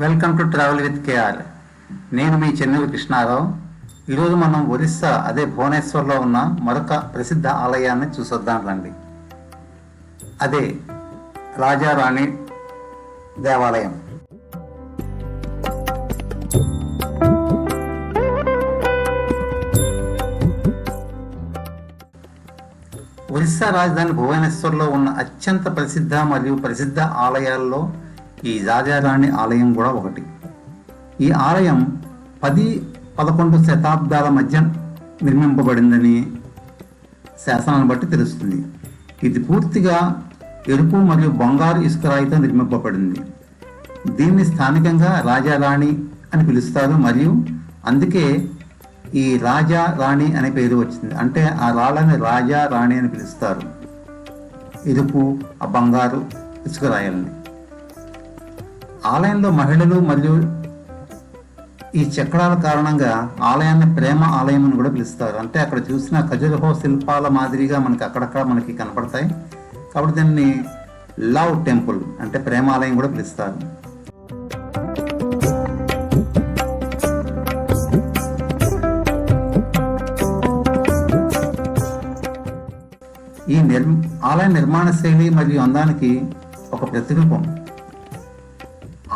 Welcome to travel with KR నేను మీ చెన్నూరు కృష్ణారావు. ఈరోజు మనం ఒరిస్సా అదే భువనేశ్వర్లో ఉన్న మరొక ప్రసిద్ధ ఆలయాన్ని చూసొద్దాం రండి. అదే రాజారాణి దేవాలయం. ఒరిస్సా రాజధాని భువనేశ్వర్లో ఉన్న అత్యంత ప్రసిద్ధ మరియు ప్రసిద్ధ ఆలయాల్లో ఈ రాజారాణి ఆలయం కూడా ఒకటి. ఈ ఆలయం పది పదకొండు శతాబ్దాల మధ్య నిర్మింపబడిందని శాసనాన్ని బట్టి తెలుస్తుంది. ఇది పూర్తిగా ఎరుపు మరియు బంగారు ఇసుకరాయితో నిర్మింపబడింది. దీన్ని స్థానికంగా రాజారాణి అని పిలుస్తారు మరియు అందుకే ఈ రాజా రాణి అనే పేరు వచ్చింది. అంటే ఆ రాళ్ళని రాజా రాణి అని పిలుస్తారు. ఎరుపు ఆ బంగారు ఇసుక రాయల్ని. ఆలయంలో మహిళలు మరియు ఈ చక్రాల కారణంగా ఆలయాన్ని ప్రేమ ఆలయం అని కూడా పిలుస్తారు. అంటే అక్కడ చూసిన ఖజురహో శిల్పాల మాదిరిగా మనకి అక్కడక్కడ మనకి కనపడతాయి. కాబట్టి దీన్ని లవ్ టెంపుల్ అంటే ప్రేమాలయం కూడా పిలుస్తారు. ఈ నిర్ ఆలయ నిర్మాణ శైలి మరియు అందానికి ఒక ప్రతిరూపం.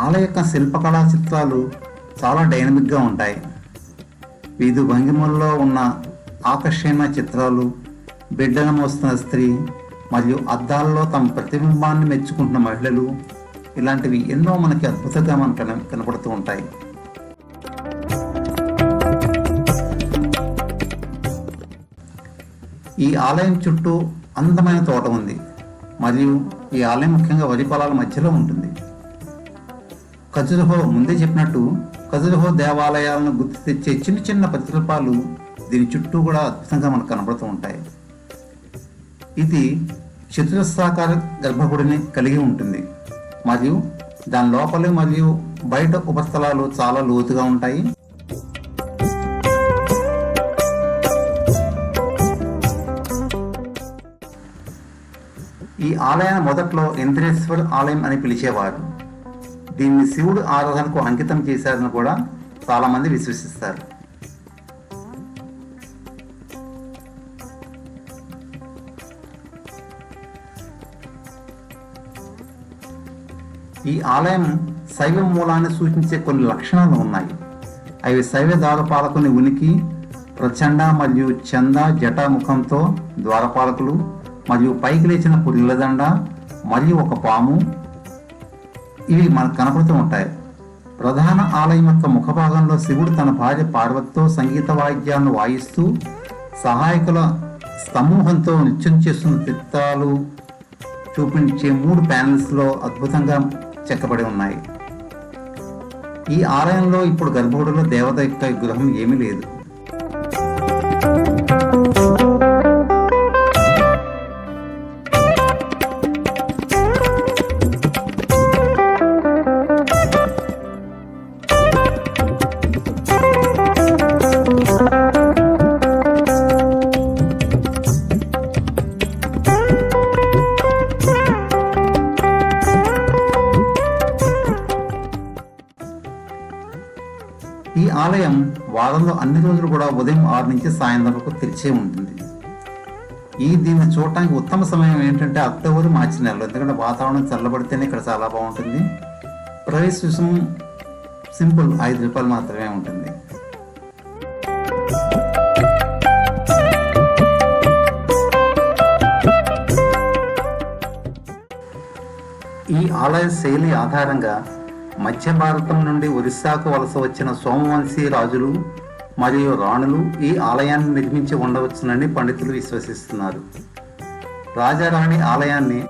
ఆలయ యొక్క శిల్పకళా చిత్రాలు చాలా డైనమిక్గా ఉంటాయి. వీధి భంగిమల్లో ఉన్న ఆకర్షణ చిత్రాలు బిడ్డను మోస్తున్న స్త్రీ మరియు అద్దాల్లో తమ ప్రతిబింబాన్ని మెచ్చుకుంటున్న మహిళలు ఇలాంటివి ఎన్నో మనకి అద్భుతంగా మనకు కన- కనపడుతూ ఉంటాయి. ఈ ఆలయం చుట్టూ అందమైన తోట ఉంది. మరియు ఈ ఆలయం ముఖ్యంగా వరి పొలాల మధ్యలో ఉంటుంది. ఖజురహో ముందే చెప్పినట్టు ఖజురహో దేవాలయాలను గుర్తు తెచ్చే చిన్న చిన్న ప్రతిరూపాలు దీని చుట్టూ కూడా అద్భుతంగా మనకు కనబడుతూ ఉంటాయి. ఇది చతురస్రాకార గర్భగుడిని కలిగి ఉంటుంది. మరియు దాని లోపలి మరియు బయట ఉపస్థలాలు చాలా లోతుగా ఉంటాయి. ఈ ఆలయాన్ని మొదట్లో ఇంద్రేశ్వర్ ఆలయం అని పిలిచేవారు. దీన్ని శివుడు ఆరాధనకు అంకితం చేశారని కూడా చాలా మంది విశ్వసిస్తారు. ఈ ఆలయం శైవ మూలాన్ని సూచించే కొన్ని లక్షణాలు ఉన్నాయి. అవి శైవ ద్వారపాలకుని ఉనికి ప్రచండ మరియు చంద జటాముఖంతో ద్వారపాలకులు మరియు పైకి లేచిన పురిలదండ మరియు ఒక పాము ఇవి మనకు కనపడుతూ ఉంటాయి. ప్రధాన ఆలయం యొక్క ముఖభాగంలో శివుడు తన భార్య పార్వతితో సంగీత వాయిద్యాలను వాయిస్తూ సహాయకుల సమూహంతో నృత్యం చేస్తున్న చిత్రాలు చూపించే మూడు ప్యానెల్స్లో అద్భుతంగా చెక్కబడి ఉన్నాయి. ఈ ఆలయంలో ఇప్పుడు గర్భగుడిలో దేవత యొక్క గృహం ఏమీ లేదు. ఆలయం వారంలో అన్ని రోజులు కూడా ఉదయం ఆరు నుంచి సాయంత్రం వరకు తెరిచే ఉంటుంది. ఈ దీన్ని చూడటానికి ఉత్తమ సమయం ఏంటంటే అక్టోబర్ మార్చి నెలలో. ఎందుకంటే వాతావరణం చల్లబడితేనే ఇక్కడ చాలా బాగుంటుంది. ప్రవేశ రుసుము సింపుల్ ఐదు రూపాయలు మాత్రమే ఉంటుంది. ఈ ఆలయ శైలి ఆధారంగా మధ్య భారతం నుండి ఒరిస్సాకు వలస వచ్చిన సోమవంశీ రాజులు మరియు రాణులు ఈ ఆలయాన్ని నిర్మించి ఉండవచ్చునని పండితులు విశ్వసిస్తున్నారు. రాజారాణి ఆలయాన్ని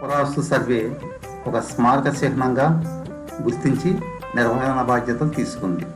పురావస్తు సర్వే ఒక స్మారక చిహ్నంగా గుర్తించి నిర్వహణ బాధ్యతలు తీసుకుంది.